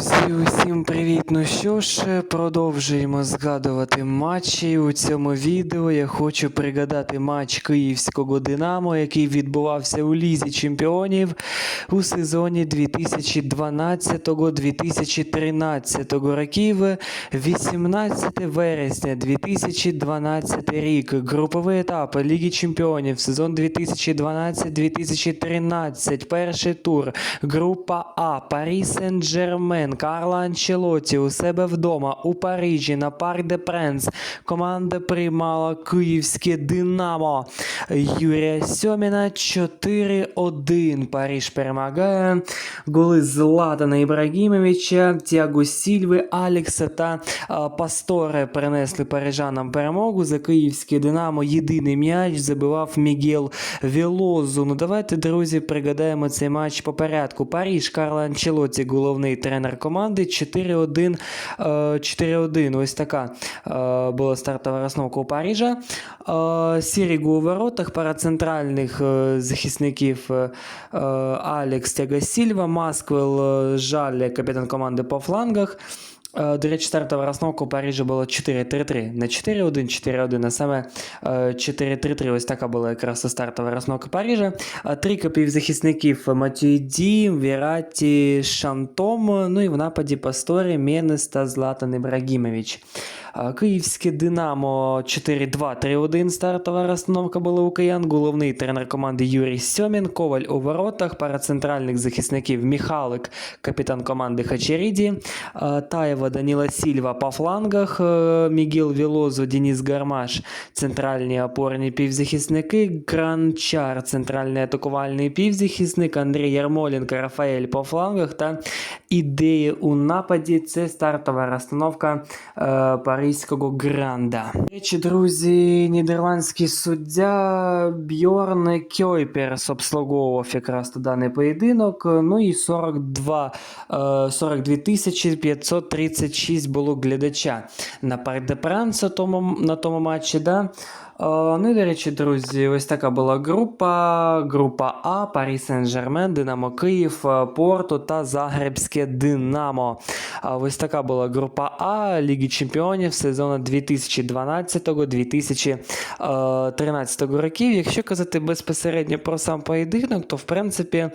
Друзі, усім привіт! Ну що ж, продовжуємо згадувати матчі. У цьому відео я хочу пригадати матч київського Динамо, який відбувався у Лізі Чемпіонів у сезоні 2012-2013 років. 18 вересня 2012 рік. Груповий етап Ліги Чемпіонів, сезон 2012-2013. Перший тур. Група А. Парі Сен-Джермен, Карло Анчелоті у себе вдома у Парижі на Парк де Пренс. Команда приймала київське Динамо. Юрія Сьоміна 4-1. Париж перемагає. Голи Златана Ібрагімовича, Тіаго Сільви, Алекса та Пасторе принесли парижанам перемогу. За київське Динамо єдиний м'яч забивав Мігел Велозу. Ну давайте, друзі, пригадаємо цей матч по порядку. Париж, Карло Анчелоті, головний тренер команди. 4-1. е, 4-1. Ось така е, була стартова розновка у Парижа. Е, Сірігу у воротах, пара центральних е, захисників е, е, Алекс Тяга Сільва, Масквел е, Жаль, капітан команди по флангах. Е, До речі, стартова розновка у Парижі була 4-3-3. Не 4-1, 4-1, а саме е, 4-3-3. Ось така була якраз стартова розновка Парижа. Е, Трійка півзахисників Матюйді, Віраті, Шантом. Ну і в нападі Пасторі, Менес та Златан Ібрагімович. Е, Київське Динамо 4-2-3-1. Стартова розстановка була у киян. Головний тренер команди Юрій Сьомін, Коваль у воротах, пара центральних захисників Міхалик, капітан команди Хачеріді, е, Таєва Даніла Сільва по флангах, е, Мігіл Вілозо, Денис Гармаш, центральні опорні півзахисники, Гранчар, центральний атакувальний півзахисник, Андрій Ярмоленко, Рафаель по флангах та ідеї у нападі. Це стартова розстановка е, паризького гранда. Речі, друзі, нідерландський суддя Бьорн Кьойперс обслуговував якраз даний поєдинок. Ну і 42, е, 42 тисячі 536 було глядача на Пар де Пранс тому, на тому матчі. Да? Е, Ну і, до речі, друзі, ось така була група. Група А, Парі Сен-Жермен, Динамо Київ, е, Порту та Загребське Динамо. Ось така була група А Ліги Чемпіонів сезону 2012-2013 років. Якщо казати безпосередньо про сам поєдинок, то в принципі е,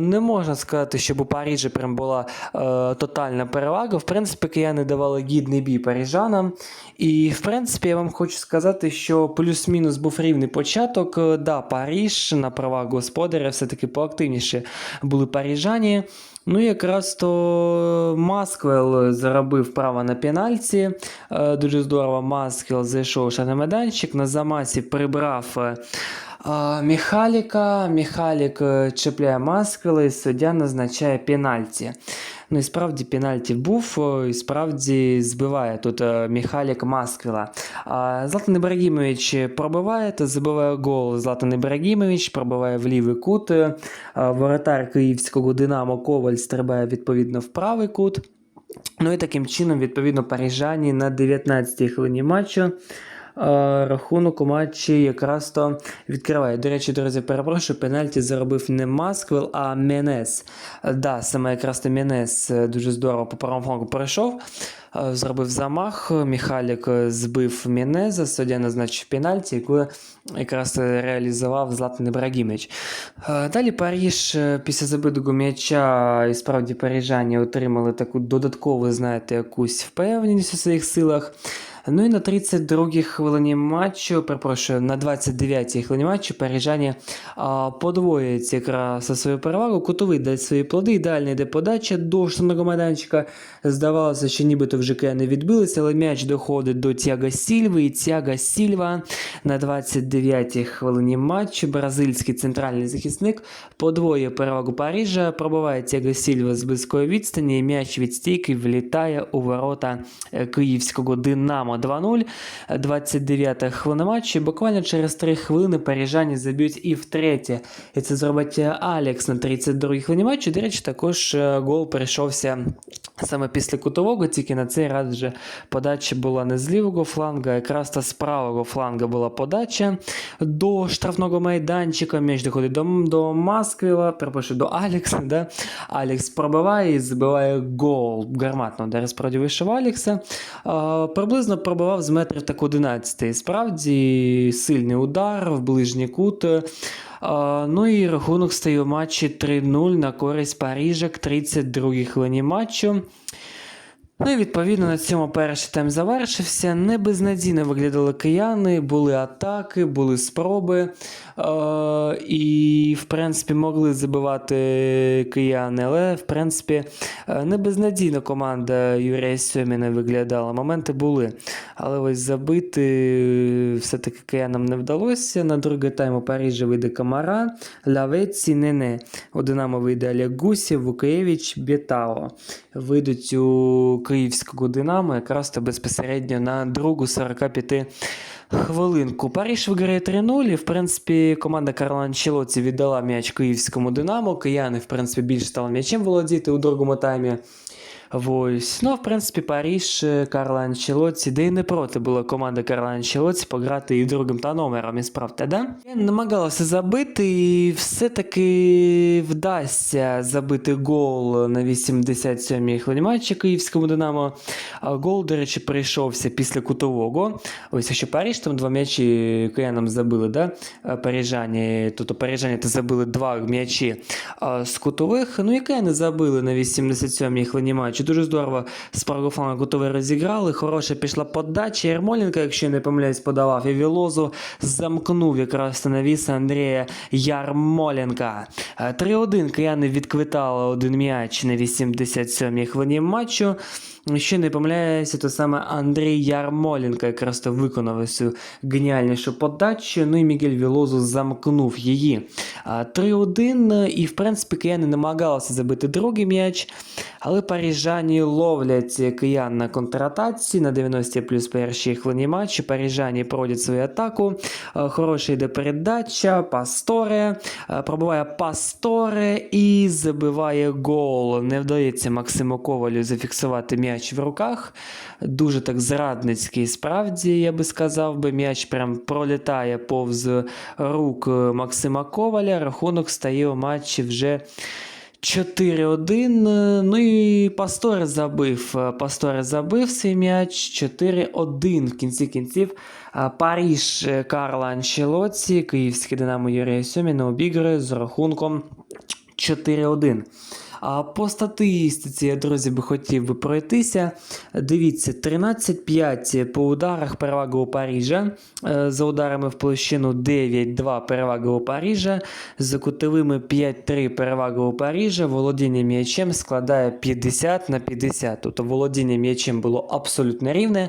не можна сказати, щоб у Парижі прям була е, тотальна перевага. В принципі, кияни давали гідний бій парижанам. І в принципі, я вам хочу сказати, що плюс-мінус був рівний початок. Е, Да, Париж на правах господаря все-таки поактивніше були парижані. Ну, якраз то Масквел заробив право на пенальті. Е, Дуже здорово, Масквел зайшов ще на майданчик, на замасі прибрав. е, Міхаліка, Міхалік чіпляє Масквела і суддя назначає пенальті. Ну і справді пенальті був, і справді збиває тут е, Міхалік Масквела. А Златан Ібрагімович пробиває та забиває гол. Златан Ібрагімович пробиває в лівий кут. Е, Воротар київського Динамо Коваль стрибає відповідно в правий кут. Ну і таким чином, відповідно, парижані на 19-й хвилині матчу. Е, Рахунок у матчі якраз то відкриває. До речі, друзі, перепрошую, пенальті заробив не Масквел, а Менес. Да, саме якраз то Менес е, дуже здорово по правому флангу пройшов. е, Зробив замах, Міхалік збив Менеза, суддя назначив пенальті, яку якраз реалізував Златан Ібрагімович. Е, Далі Паріж після забитого м'яча і справді парижані отримали таку додаткову, знаєте, якусь впевненість у своїх силах. Ну і на 32-й хвилині матчу, перепрошую, на 29-й хвилині матчу парижані подвоюють якраз свою перевагу. Кутовий дасть свої плоди, ідеальна йде подача до штурмного майданчика. Здавалося, що нібито вже не відбилися, але м'яч доходить до Тяга Сільви. І Тяга Сільва на 29-й хвилині матчу. Бразильський центральний захисник подвоює перевагу Парижа, пробиває Тяга Сільва з близької відстані, і м'яч від стійки влітає у ворота е, київського Динамо 2-0. 29 хвилина матчу. Буквально через 3 хвилини парижані заб'ють і втретє. І це зробить Алекс на 32-й хвилині матчу. До речі, також е, гол прийшовся Саме після кутового, тільки на цей раз вже подача була не з лівого фланга, а якраз та з правого фланга була подача до штрафного майданчика. М'яч доходить до, до Масквіла, перепрошую, до Алекса. Да? Алекс пробиває і забиває гол. Гарматно удар справді Алекса. А, приблизно пробивав з метрів так 11. Справді сильний удар в ближній кут. А, ну і рахунок стає у матчі 3-0 на користь Паріжок к 32-й хвилині матчу. Ну і відповідно на цьому перший тайм завершився. Не безнадійно виглядали кияни, були атаки, були спроби. Е- і, в принципі, могли забивати кияни, але, в принципі, е, не безнадійно команда Юрія Сьоміна виглядала. Моменти були. Але ось забити е, все-таки киянам не вдалося. На другий тайм у Парижі вийде Камара, Лавеці, Нене. У Динамо вийде Олег Гусєв, Вукаєвич, Бєтао. Вийдуть у київського Динамо якраз безпосередньо на другу 45 хвилинку. Паріж виграє 3-0. І, в принципі, команда Карла Анчелоці віддала м'яч київському Динамо. Кияни, в принципі, більше стали м'ячем володіти у другому таймі. Ось. Ну, в принципі, Париж, е, Карла Анчелоці, де й не проти була команда Карла Анчелоці пограти і другим та номером, і справді, да? Я намагалася забити, і все-таки вдасться забити гол на 87-й хвилині матчі київському Динамо. Гол, до речі, прийшовся після кутового. Ось якщо Париж, там два м'ячі киянам забили, да? е, парижані, тобто парижані то забили два м'ячі з кутових. Ну, і кияни забили на 87-й хвилині матчу. Дуже здорово з правого флангу розіграли. Хороша пішла подача. Ярмоленко, якщо не помиляюсь, подавав. І Вілозу замкнув якраз навіс Андрія Ярмоленка. Е, 3-1 кияни відквитали один м'яч на 87-й хвилині матчу. Ще не помиляюся, то саме Андрій Ярмоленко якраз то виконав цю геніальнішу подачу. Ну і Мігель Вілозу замкнув її. 3-1, і в принципі кияни намагалися забити другий м'яч, але парижані ловлять киян на контратаці на 90 плюс першій хвилині матчу. Парижані проводять свою атаку. А, Хороша йде передача, Пасторе. а, Пробиває Пасторе і забиває гол. Не вдається Максиму Ковалю зафіксувати м'яч в руках. Дуже так зрадницький, справді, я би сказав би, м'яч прям пролітає повз рук Максима Коваля. Рахунок стає у матчі вже 4-1. Ну і Пастори забив. Пастор забив свій м'яч 4-1 в кінці кінців. Паріж е, Карла Анчелоці, Київський Динамо Юрія Сьоміна обігрує з рахунком 4-1. А по статистиці, я, друзі, би хотів би пройтися. Дивіться, 13-5 по ударах перевага у Парижа. Е, За ударами в площину 9-2 перевага у Парижа. За кутовими 5-3 перевага у Парижа. Володіння м'ячем складає 50 на 50. Тобто володіння м'ячем було абсолютно рівне.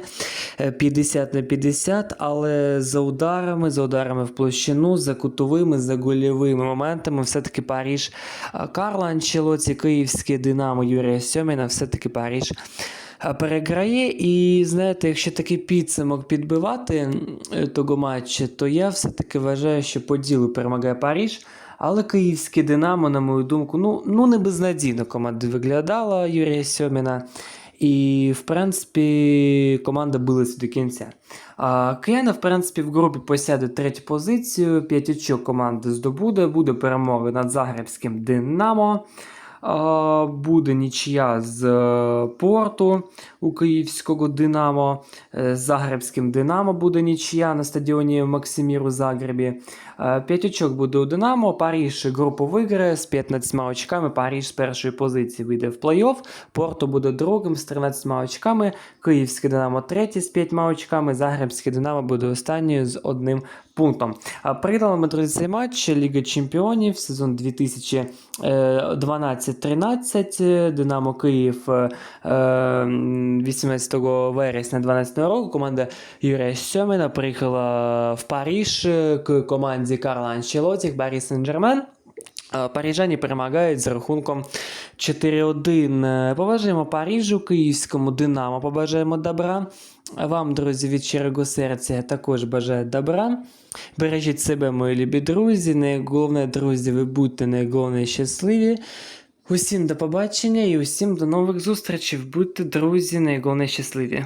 е, 50 на 50, але за ударами, за ударами в площину, за кутовими, за гольовими моментами, все-таки Париж а, Карла Анчелоці, Київське Динамо Юрія Сьоміна, все-таки Париж переграє. І знаєте, якщо такий підсумок підбивати того матчу, то я все-таки вважаю, що по ділу перемагає Париж. Але київське Динамо, на мою думку, ну, ну не безнадійно команда виглядала Юрія Сьоміна. І, в принципі, команда билася до кінця. А, Кияни, в принципі, в групі посяде третю позицію. 5 очок команди здобуде. Буде перемога над Загребським Динамо. Буде нічия з е, Порту у київського Динамо. Е, З Загребським Динамо буде нічия на стадіоні Максимір у Загребі. 5 очок буде у Динамо. Паріж групу виграє з 15 очками. Паріж з першої позиції вийде в плей-офф. Порту буде другим з 13 очками. Київське Динамо третє з 5 очками. Загребське Динамо буде останньою з одним пунктом. А Пригнали ми, друзі, цей матч Ліга Чемпіонів сезон 2012-13. Динамо Київ е, е, 18 вересня 2012 року. Команда Юрія Сьоміна приїхала в Париж е, к команді Карла Анчелоті, Барі Сен-Жермен. Парижані перемагають з рахунком 4-1. Е, Побажаємо Парижу, київському Динамо, побажаємо добра. Вам, друзі, від щирого серця також бажаю добра. Бережіть себе, мої любі друзі. Найголовне, друзі, ви будьте найголовніше щасливі. Усім до побачення і усім до нових зустрічей. Будьте друзі, найголовніше щасливі.